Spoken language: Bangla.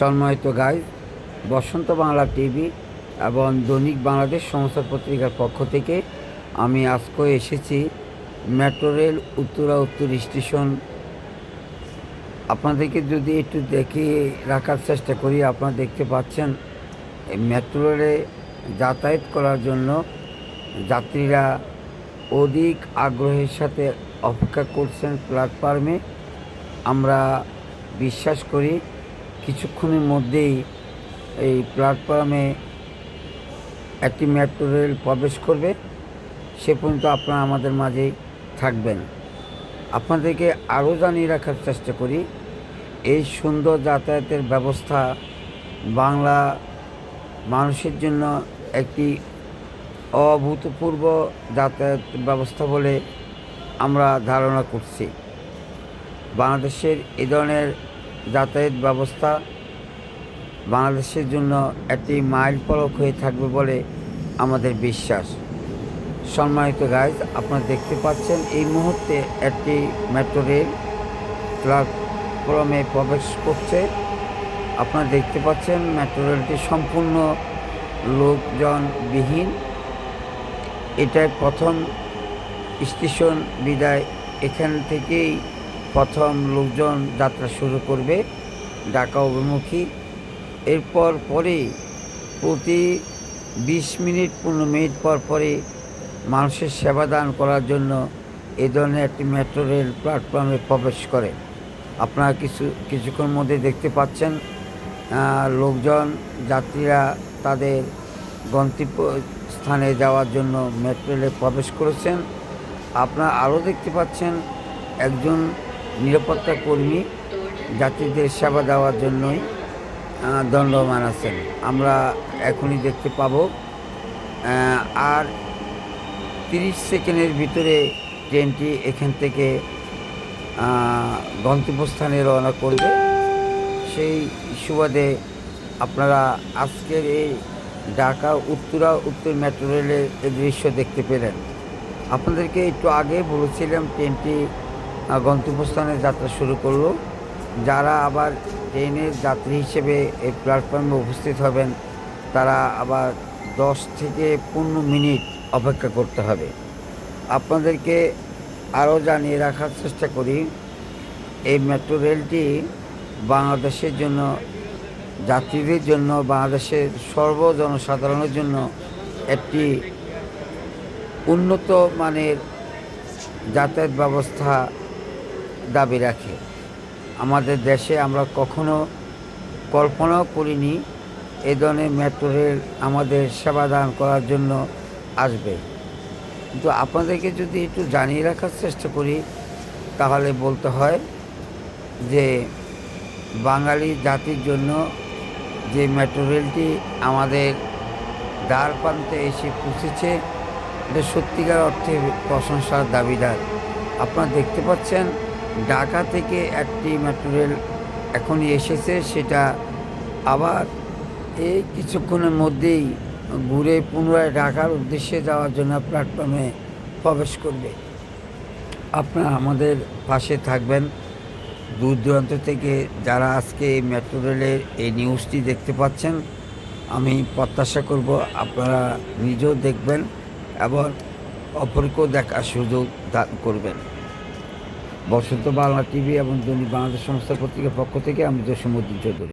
সম্মানিত গাইজ বসন্ত বাংলা টিভি এবং দৈনিক বাংলাদেশ সংস্থা পত্রিকার পক্ষ থেকে আমি আজকে এসেছি মেট্রো রেল উত্তরা উত্তর স্টেশন আপনাদেরকে যদি একটু দেখে রাখার চেষ্টা করি, আপনারা দেখতে পাচ্ছেন মেট্রো রেলে যাতায়াত করার জন্য যাত্রীরা অধিক আগ্রহের সাথে অপেক্ষা করছেন প্ল্যাটফর্মে আমরা বিশ্বাস করি কিছুক্ষণের মধ্যেই এই প্ল্যাটফর্মে একটি মেট্রো রেল প্রবেশ করবে। সে পর্যন্ত আপনারা আমাদের মাঝেই থাকবেন। আপনাদেরকে আরও জানিয়ে রাখার চেষ্টা করি, এই সুন্দর যাতায়াতের ব্যবস্থা বাংলা মানুষের জন্য একটি অভূতপূর্ব যাতায়াত ব্যবস্থা বলে আমরা ধারণা করছি। বাংলাদেশের এ ধরনের যাতায়াত ব্যবস্থা বাংলাদেশের জন্য একটি মাইল ফলক হয়ে থাকবে বলে আমাদের বিশ্বাস। সম্মানিত গাইজ আপনারা দেখতে পাচ্ছেন এই মুহূর্তে একটি মেট্রো রেল প্ল্যাটফর্মে প্রবেশ করছে। আপনারা দেখতে পাচ্ছেন মেট্রো রেলটি সম্পূর্ণ লোকজনবিহীন। এটাই প্রথম স্টেশন বিদায়। এখান থেকেই প্রথম লোকজন যাত্রা শুরু করবে ঢাকা অভিমুখী। এরপর পরে প্রতি বিশ মিনিট, পনেরো মিনিট পর পরে মানুষের সেবা দান করার জন্য এ ধরনের একটি মেট্রো রেল প্ল্যাটফর্মে প্রবেশ করে। আপনারা কিছু, কিছুক্ষণ মধ্যে দেখতে পাচ্ছেন লোকজন, যাত্রীরা তাদের গন্তব্য স্থানে যাওয়ার জন্য মেট্রো রেলে প্রবেশ করেছেন। আপনারা আরও দেখতে পাচ্ছেন, একজন নিরাপত্তা কর্মী যাত্রীদের সেবা দেওয়ার জন্যই দণ্ডমান আছেন। আমরা এখনই দেখতে পাবো। আর তিরিশ সেকেন্ডের ভিতরে ট্রেনটি এখান থেকে গন্তব্যস্থানে রওনা করবে। সেই সুবাদে আপনারা আজকের এই ঢাকা উত্তরা উত্তর মেট্রো রেলের দৃশ্য দেখতে পেলেন। আপনাদেরকে একটু আগে বলেছিলাম, ট্রেনটি গন্তব্যস্থানে যাত্রা শুরু করল। যারা আবার ট্রেনের যাত্রী হিসেবে এই প্ল্যাটফর্মে উপস্থিত হবেন, তারা আবার দশ থেকে পনেরো মিনিট অপেক্ষা করতে হবে। আপনাদেরকে আরও জানিয়ে রাখার চেষ্টা করি, এই মেট্রো রেলটি বাংলাদেশের জন্য, যাত্রীদের জন্য, বাংলাদেশের সর্বজনসাধারণের জন্য একটি উন্নত মানের যাতায়াত ব্যবস্থা দাবি রাখে। আমাদের দেশে আমরা কখনো কল্পনাও করিনি এ ধরনের মেট্রো রেল আমাদের সেবা দান করার জন্য আসবে। কিন্তু আপনাদেরকে যদি একটু জানিয়ে রাখার চেষ্টা করি, তাহলে বলতে হয় যে বাঙালি জাতির জন্য যে মেট্রো রেলটি আমাদের দ্বার প্রান্তে এসে পৌঁছেছে, এটা সত্যিকার অর্থে প্রশংসার দাবিদার। আপনারা দেখতে পাচ্ছেন ঢাকা থেকে একটি মেট্রো রেল এখনই এসেছে, সেটা আবার এই কিছুক্ষণের মধ্যেই ঘুরে পুনরায় ঢাকার উদ্দেশ্যে যাওয়ার জন্য প্ল্যাটফর্মে প্রবেশ করবে। আপনারা আমাদের পাশে থাকবেন। দূর দূরান্ত থেকে যারা আজকে এই মেট্রো রেলের এই নিউজটি দেখতে পাচ্ছেন, আমি প্রত্যাশা করব আপনারা নিজেও দেখবেন এবং অপরকেও দেখার সুযোগ দান করবেন। বসন্ত বাংলা টিভি এবং দৈনিক বাংলাদেশ সংস্থা পত্রিকার পক্ষ থেকে আমি জসীমুদ্দিন চৌধুরী।